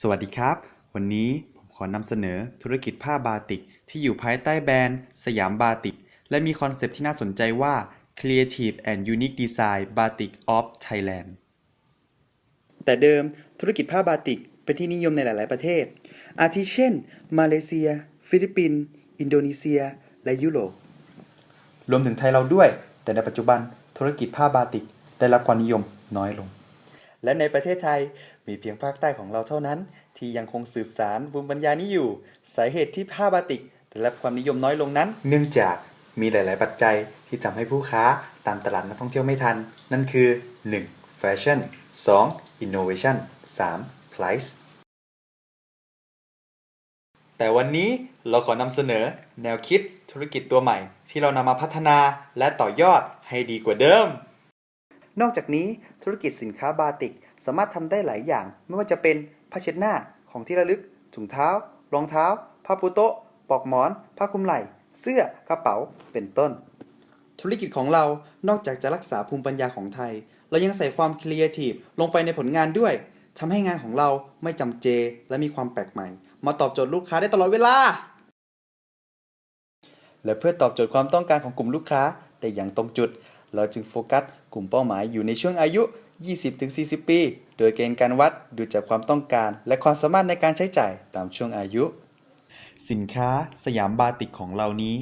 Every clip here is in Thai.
สวัสดีครับ วันนี้ผมขอนำเสนอธุรกิจผ้าบาติก ที่อยู่ภายใต้แบรนด์ สยามบาติก และมีคอนเซปต์ที่น่าสนใจว่า Creative and Unique Design Batik of Thailand แต่เดิมธุรกิจผ้าบาติก เป็นที่นิยมในหลาย ๆ ประเทศ อาทิเช่น มาเลเซีย ฟิลิปปินส์อินโดนีเซีย และยุโรปรวมถึงไทยเราด้วย แต่ในปัจจุบันธุรกิจผ้าบาติก ได้รับความนิยมน้อยลง และในประเทศไทย มีเพียงภาคใต้ของเราเท่านั้น ที่ยังคงสืบสารภูมิปัญญานี้อยู่ สาเหตุที่ผ้าบาติกได้รับความนิยมน้อยลงนั้น เนื่องจากมีหลาย ๆ ปัจจัยที่ทำให้ผู้ค้าตามตลาดนักท่องเที่ยวไม่ทัน นั่นคือ 1. Fashion 2. Innovation 3. Price แต่วันนี้เราขอนำเสนอแนวคิดธุรกิจตัวใหม่ ที่เรานำมาพัฒนาและต่อยอดให้ดีกว่าเดิม นอกจากนี้ธุรกิจสินค้าบาติก สามารถทำได้หลายอย่าง ไม่ว่าจะเป็นผ้าเช็ดหน้าของที่ระลึก ถุงเท้า รองเท้า ผ้าปูโต๊ะปลอกหมอน ผ้าคลุมไหล่ เสื้อกระเป๋าเป็นต้น ธุรกิจของเรานอกจากจะรักษาภูมิปัญญาของไทย เรายังใส่ความครีเอทีฟลงไปในผลงานด้วยทำให้งานของเราไม่จำเจและมีความแปลกใหม่ มาตอบโจทย์ลูกค้าได้ตลอดเวลา และเพื่อตอบโจทย์ความต้องการของกลุ่มลูกค้าได้อย่างตรงจุด เราจึงโฟกัสกลุ่มเป้าหมายอยู่ในช่วงอายุ 20-40 ปี โดยเกณฑ์การวัดดูจากความต้องการ และความสามารถในการใช้จ่ายตามช่วงอายุ สินค้าสยามบาติกของเรานี้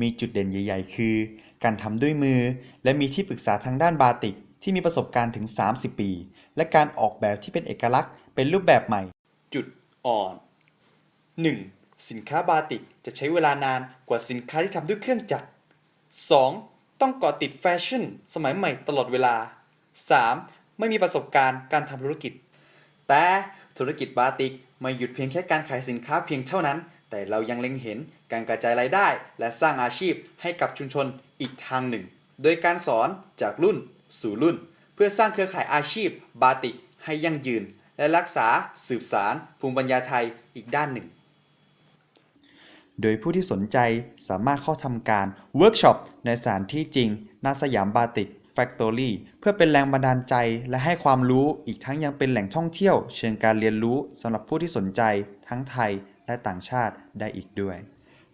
มีจุดเด่นใหญ่ ๆ คือ การทำด้วยมือ และมีที่ปรึกษาทางด้านบาติกที่มีประสบการณ์ถึง 30 ปี และการออกแบบที่เป็นเอกลักษณ์ เป็นรูปแบบใหม่ จุดอ่อน 1. สินค้าบาติกจะใช้เวลานานกว่าสินค้าที่ทำด้วยเครื่องจักร 2. ต้องเกาะติดแฟชั่นสมัยใหม่ตลอดเวลา 3. ไม่มีประสบการณ์การทำธุรกิจ แต่ธุรกิจบาติกไม่หยุดเพียงแค่การขายสินค้าเพียงเท่านั้น แต่เรายังเล็งเห็นการกระจายรายได้ และสร้างอาชีพให้กับชุมชนอีกทางหนึ่ง โดยการสอนจากรุ่นสู่รุ่น เพื่อสร้างเครือข่ายอาชีพบาติกให้ยั่งยืน และรักษาสืบสารภูมิปัญญาไทยอีกด้านหนึ่ง โดยผู้ที่สนใจสามารถเข้าทำการเวิร์กช็อปในสถานที่จริงณสยามบาติกแฟคทอรี่เพื่อเป็นแรงบันดาลใจและให้ความรู้อีกทั้งยังเป็นแหล่งท่องเที่ยว เชิงการเรียนรู้สำหรับผู้ที่สนใจทั้งไทยและต่างชาติได้อีกด้วย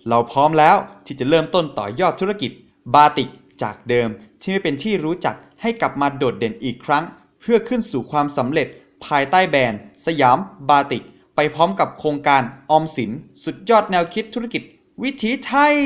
เราพร้อมแล้วที่จะเริ่มต้นต่อยอดธุรกิจบาติกจากเดิมที่ไม่เป็นที่รู้จักให้กลับมาโดดเด่นอีกครั้ง เพื่อขึ้นสู่ความสำเร็จภายใต้แบรนด์ สยามบาติก ไปพร้อมกับโครงการออมสินสุดยอดแนวคิดธุรกิจวิถีไทย